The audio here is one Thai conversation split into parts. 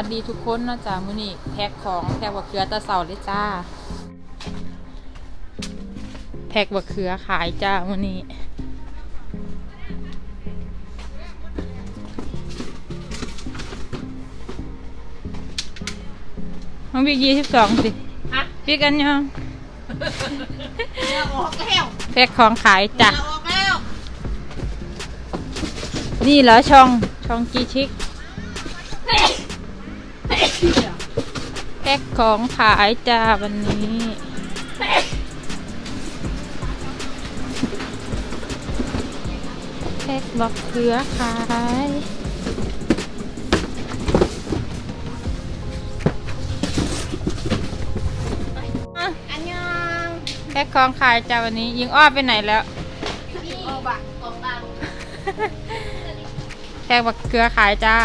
วัสดีทุกคนเนาะจ้ามื้อนี้แพ็คของแพ็คบักเขือตะเสาเลยจ้า แพ็คบักเขือขายจ้ามื้อนี้น้องบิ๊กยี่สิบสองสิฮะพี่กันยังเรือออกแล้วแพ็คของขายจ้ะเรือออกแล้วนี่เหรอช่องช่องจีชิก พ็คของขายจ้าวันนี้ แพ็คบักเขือขายอันยังแพ็คของขายจ้าวันนี้ ยิงอ้อไปไหนแล้วออกบักออกบังแพ็คบักเขือขายจ้า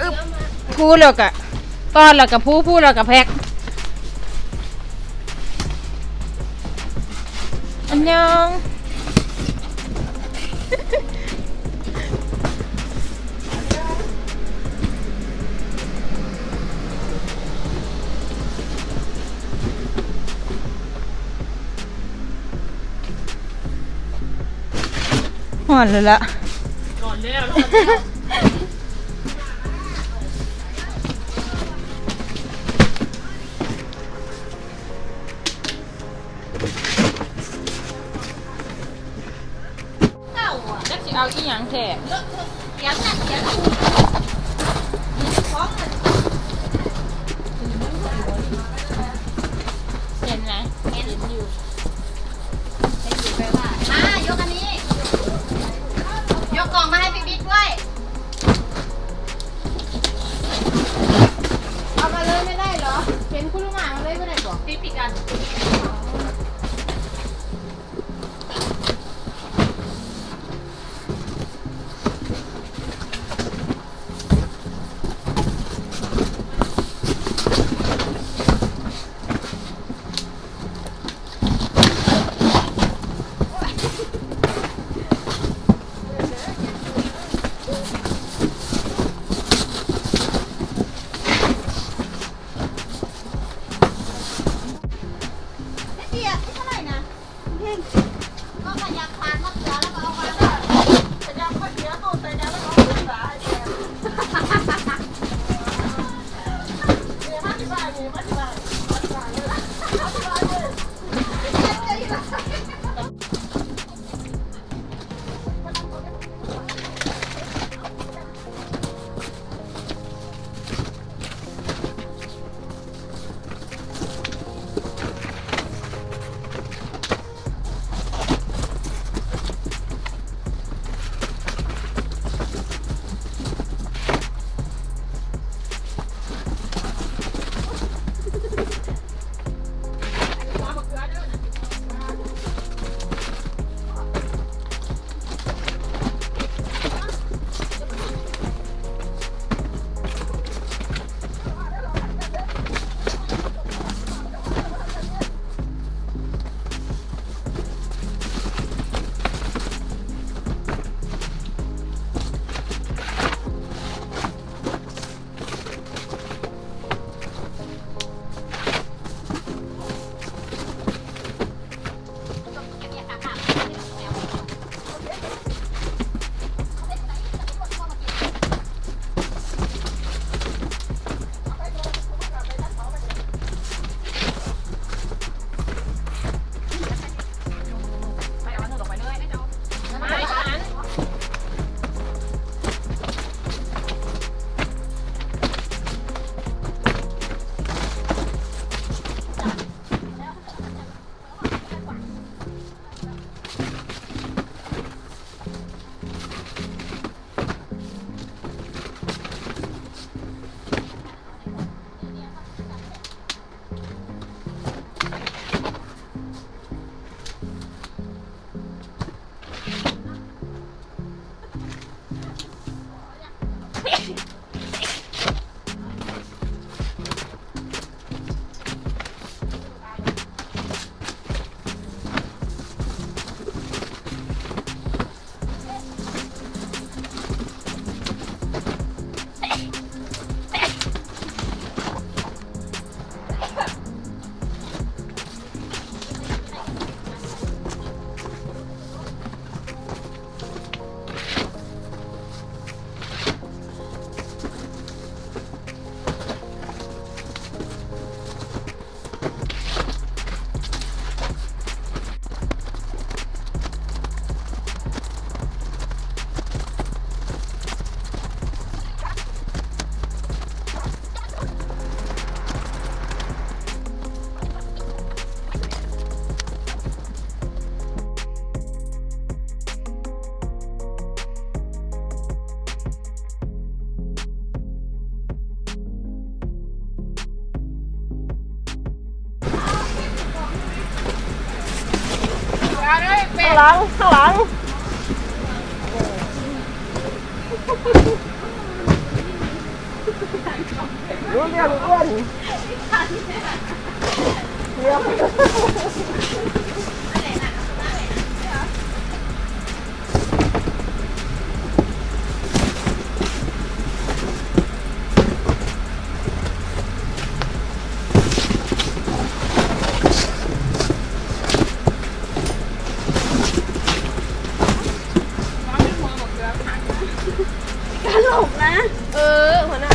อึบพูแล้วกะตอนแล้วกับพูพูแล้วกับแพ็คอันยังหอนเลยละก่อนแล้วางแท้เลอะเทอะเสียงอะยงอะฟ้องเห็นไหมเห็นอยู่เห็นอยู่ไปว่ามายกอันนี้ ยกกล่องมาให้พี่บิ๊กด้วย เอามาเลยไม่ได้เหรอ เห็นคุณลุงหมามาเลยไม่ได้บอกพี่ปิดกันีมากที่มา หลัง ข้างหลังรู้เรื่องอ้วนเรื่อง ตลกนะ เออหัวหน้า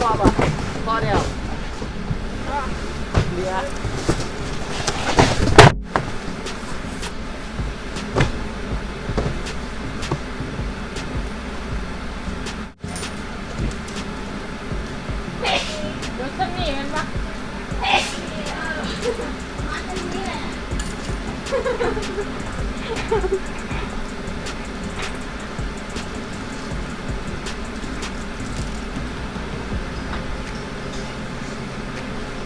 พอป่ะพอเดียวเหลือ รถคันนี้มันปะ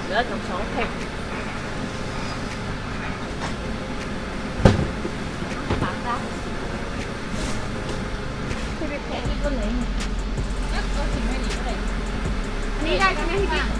เหลือสองสองแพ็คปากจ้าที่ไปแพ็คที่ ต้นไหนนี่ได้กันไหมพี่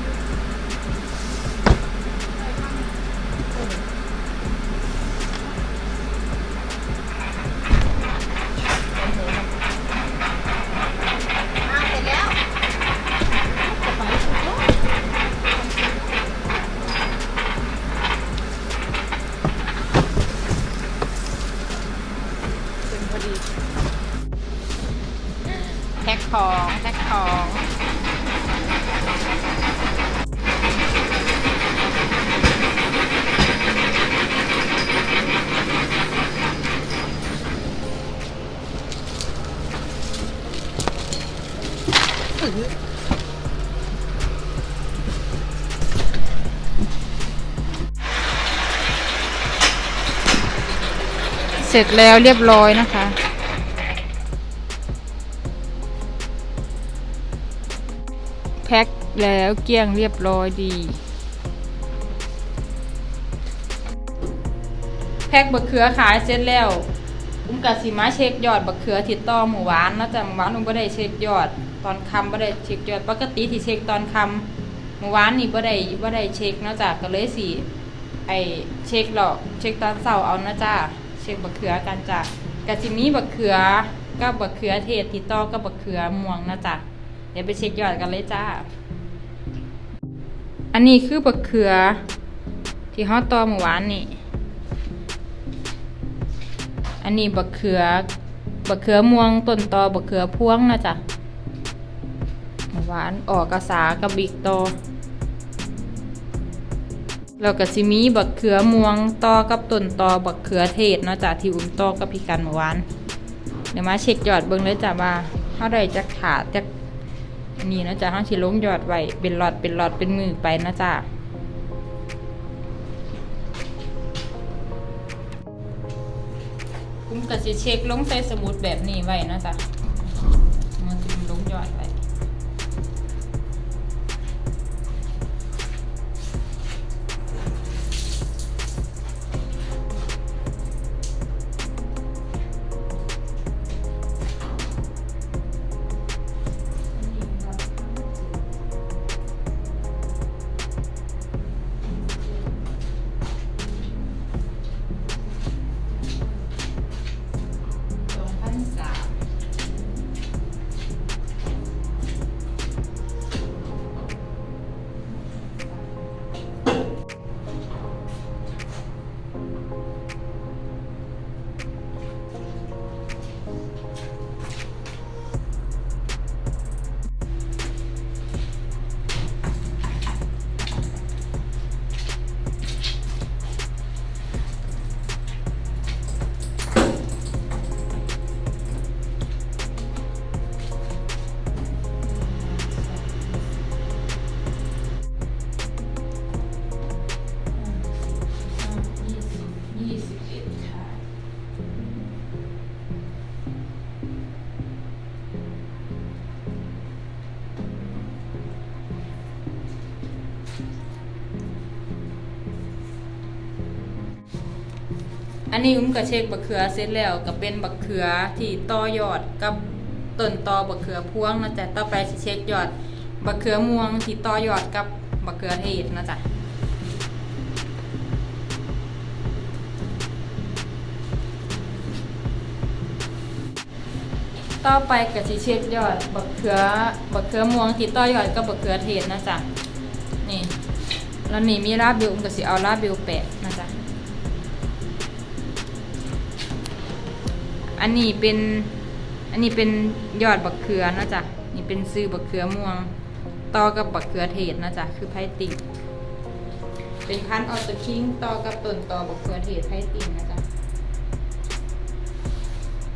เสร็จแล้วเรียบร้อยนะคะ แพ็คแล้วเกลี้ยงเรียบร้อยดี แพ็คบะเขือขายเสร็จแล้วอุ้มกะสิมาเช็คยอดบะเขือที่ต่อหมู่หวานนะจากหมู่หวานอุ้มบ่ได้เช็คยอด ตอนคำบ่ได้เช็คยอดปกติที่เช็คตอนคำหมู่หวานนี่บ่ได้บ่ได้เช็คนะจ้ะก็เลยสิไอเช็คหรอกเช็คตอนเช้าเอานะจ้ะ ช็คบะเขือกันจ้ะกะสิมีบะเขือกับบะเขือเทศที่ต่อกับบะเขือม่วงนะจ้ะเดี๋ยวไปเช็คยอดกันเลยจ้า อันนี้คือบักเขือ ที่ฮอตตอเมื่อวานนี่ อันนี้บักเขือบักเขือม่วงต้นตอบักเขือพวงนะจ๊ะเมื่อวานออกกระสากับบิกตอ แล้วก็สิมีบักเขือม่วงต่อกับต้นตอบักเขือเทศเนาะจ้ะที่อุ้มตอกับพี่กันเมื่อวานเดี๋ยวมาเช็คยอดเบิ่งเลยจ้ะว่าเท่าใดจะขาดจะนี่นะจ๊ะห้างชิลงยอดไว้เป็นหลอดเป็นหลอดเป็นมือไปนะจ๊ะคุ้มกับสิเช็คลงใส่สมุดแบบนี้ไว้นะจ๊ะ นนี้อุ้มก็เช็คบักเขือเสร็จแล้วก็เป็นบักเขือที่ต่อยอดกับต้นตอบักเขือพวงนะจ๊ะต่อไปสิเช็คยอดบักเขือม่วงที่ต่อยอดกับบักเขือเทศนะจ๊ะต่อไปก็สิเช็คยอดบักเขือบักเขือม่วงที่ต่อยอดกับบักเขือเทศนะจ๊ะนี่แล้วนี่มีลาบิวอุ้มก็สิเอาลาบบิวแปะ อันนี้เป็น อันนี้เป็นยอดบักเขือนะจ๊ะ นี่เป็นซื้อบักเขือม่วง ต่อกับบักเขือเทศนะจ๊ะ คือไพติงเป็นพันออตคิงต่อกับต้นต่อบักเขือเทศไพติงนะจ๊ะ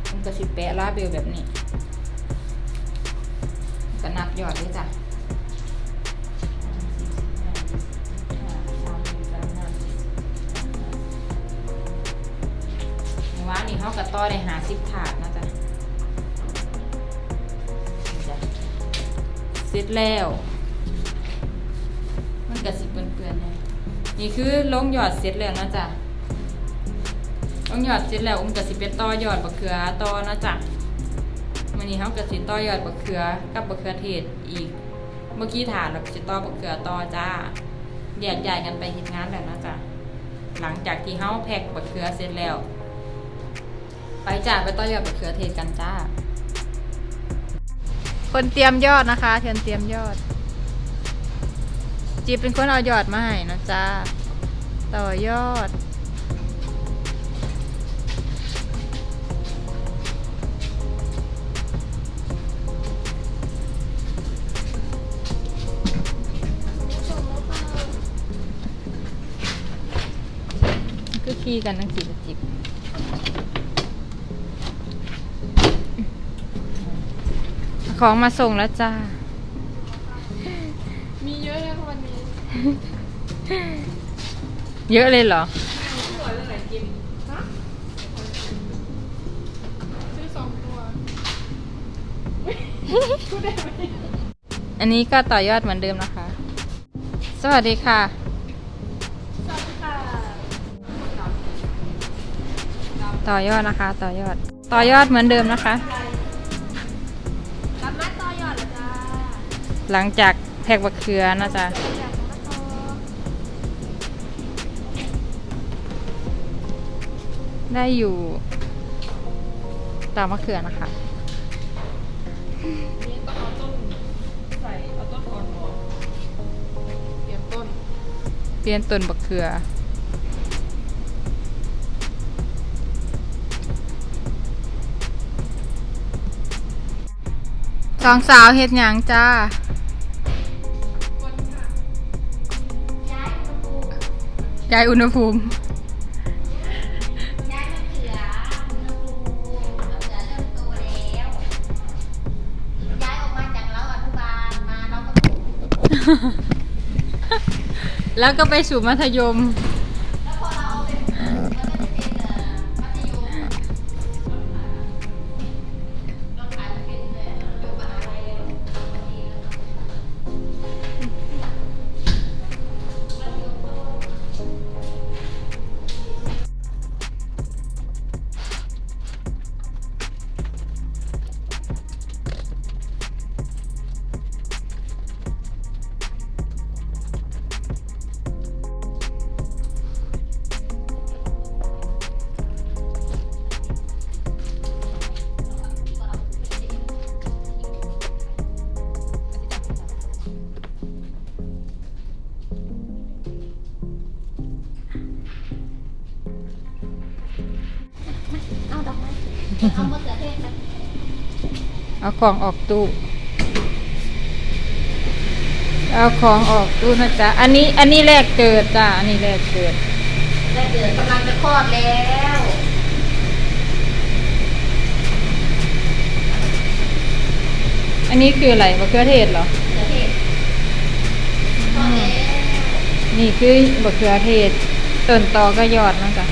มันก็สิแปะลาเบลแบบนี้ก็นับยอดด้วยจ้ะ วานนี้เขากระต่อได้หาสิบถาดนะจ๊ะเสร็จแล้ว มันกระสิบเปื้อนๆเนี่ยนี่คือลงหยอดเสร็จแล้วนะจ๊ะลงหยอดเสร็จแล้วอุ้มกระสิเป็นต่อยอดบักเขือต่อนะจ๊ะมันนี้เขากระสิต่อยอดบักเขือกับบักเขือเทศอีก เมื่อกี้ถามเราจะต่อบักเขือต่อจ้าแยกย้ายกันไปเฮ็ดงานแล้วนะจ๊ะหลังจากที่เขาแพ็กบักเขือเสร็จแล้ว ไปจ้าไปต่อยอดบักเขือเทศกันจ้า คนเตรียมยอดนะคะเทียนเตรียมยอด จีบเป็นคนเอายอดมาให้นะจ้าต่อยอดก็ขี้กันทั้งสี่จิบ ของมาส่งแล้วจ้า มีเยอะเลยค่ะวันนี้เยอะเลยเหรอ สวยเลยไหนกินฮะซื้อสองตัวพูดได้ไหมอันนี้ก็ต่อยอดเหมือนเดิมนะคะ สวัสดีค่ะ สวัสดีค่ะต่อยอดนะคะ ต่อยอด ต่อยอดเหมือนเดิมนะคะ หลังจากแพ็กบักเขือนะจ๊ะได้อยู่ตามมะเขือนะคะเปลี่ยนต้นเปลี่ยนต้นบักเขือ สองสาวเฮ็ดหยังจ้า ย้ายอุณหภูมิย้ายมะเขืออุณหภูมิมะเขือเริ่มโตแล้วย้ายออกมาจากเราอนุบาลมาเราก็ปลูก แล้วก็ไปสู่มัธยม เอาของออกตู้ เอาของออกตู้นะจ๊ะ อันนี้อันนี้แรกเกิดจ้ะ อันนี้แรกเกิดได้เดือนกำลังจะคลอดแล้วอันนี้คืออะไรมะเขือเทศเหรอมะเขือเทศคลอดแล้วนี่คือมะเขือเทศต้นตอก็ยอดนะจ๊ะ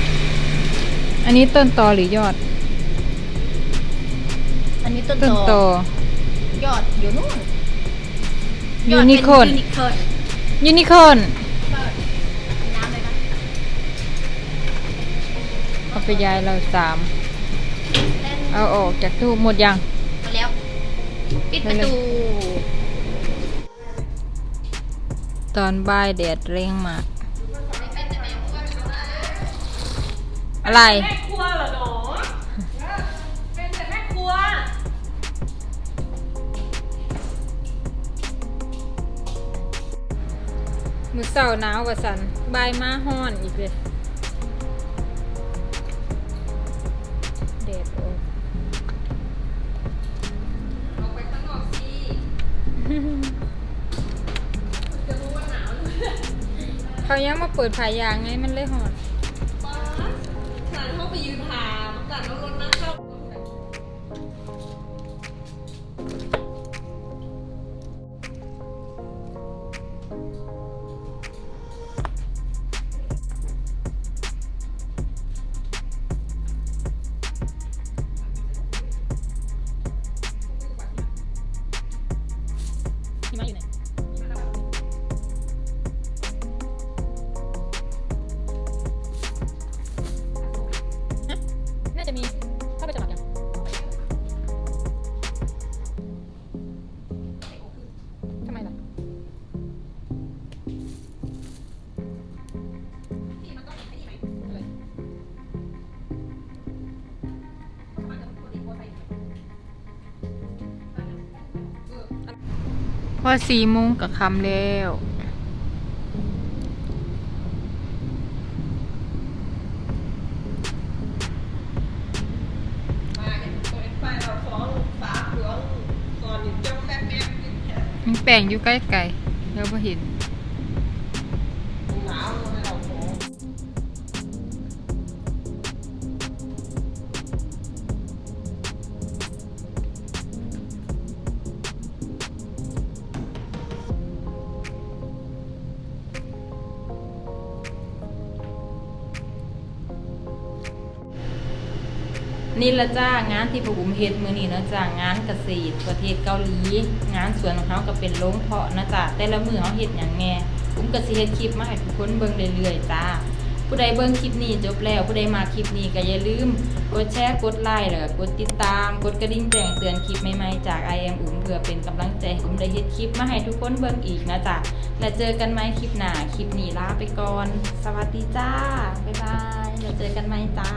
อันนี้ต้นตอหรือยอดอันนี้ ต้นต้นโตตอยอดอยู่นู่นยูนิคอร์น ยูนิคอร์นยูนิคอร์นน้ำเลยนะเอาไปยายเราสามเอาออกจากตู้หมดยัง มาแล้ว ปิดประตู ตอนบ่ายแดดเร่งมากอะไรแม่ครัวเหรอหนอ มือเสาหนาวกว่าสันบ่ายมาห้อนอีกเลยแดดออกออกไปข้างนอกสิจะรู้ว่าหนาวหรือเขายังมาเปิดผายางไงมันเลยหอน พอสี่โมงกับคำแล้วมาเห็นตัวเองไปเราสองสามเหลืองก่อนอยู่เจ้าแป๊บแป๊บนี่แค่มันแปลงอยู่ใกล้ไก่แล้วพอเห็นหน นี่ละจ้างานที่พวกผมเฮ็ดมือนี้เนะจ้างานเกษตรประเทศเกาหลี งานสวนของเขาก็เป็นโรงเพาะนะจ้ะแต่ละมือเขาเฮ็ดหยังแหน่ผมก็สิเฮ็ดคลิปมาให้ทุกคนเบิ่งเรื่อยๆจ้าผู้ใดเบิ่งคลิปนี้จบแล้วผู้ใดมาคลิปนี้ก็อย่าลืม กดแชร์กดไลค์แล้วก็กดติดตาม กดกระดิ่งแจ้งเตือนคลิปใหม่ๆจาก I am อุ้มเพื่อเป็นกำลังใจให้อุ้มได้เฮ็ดคลิปมาให้ทุกคนเบิ่งอีกนะจ๊ะแล้วเจอกันใหม่คลิปหน้าคลิปนี้ลาไปก่อน สวัสดีจ้าบ๊ายบายแล้วเจอกันใหม่จ้า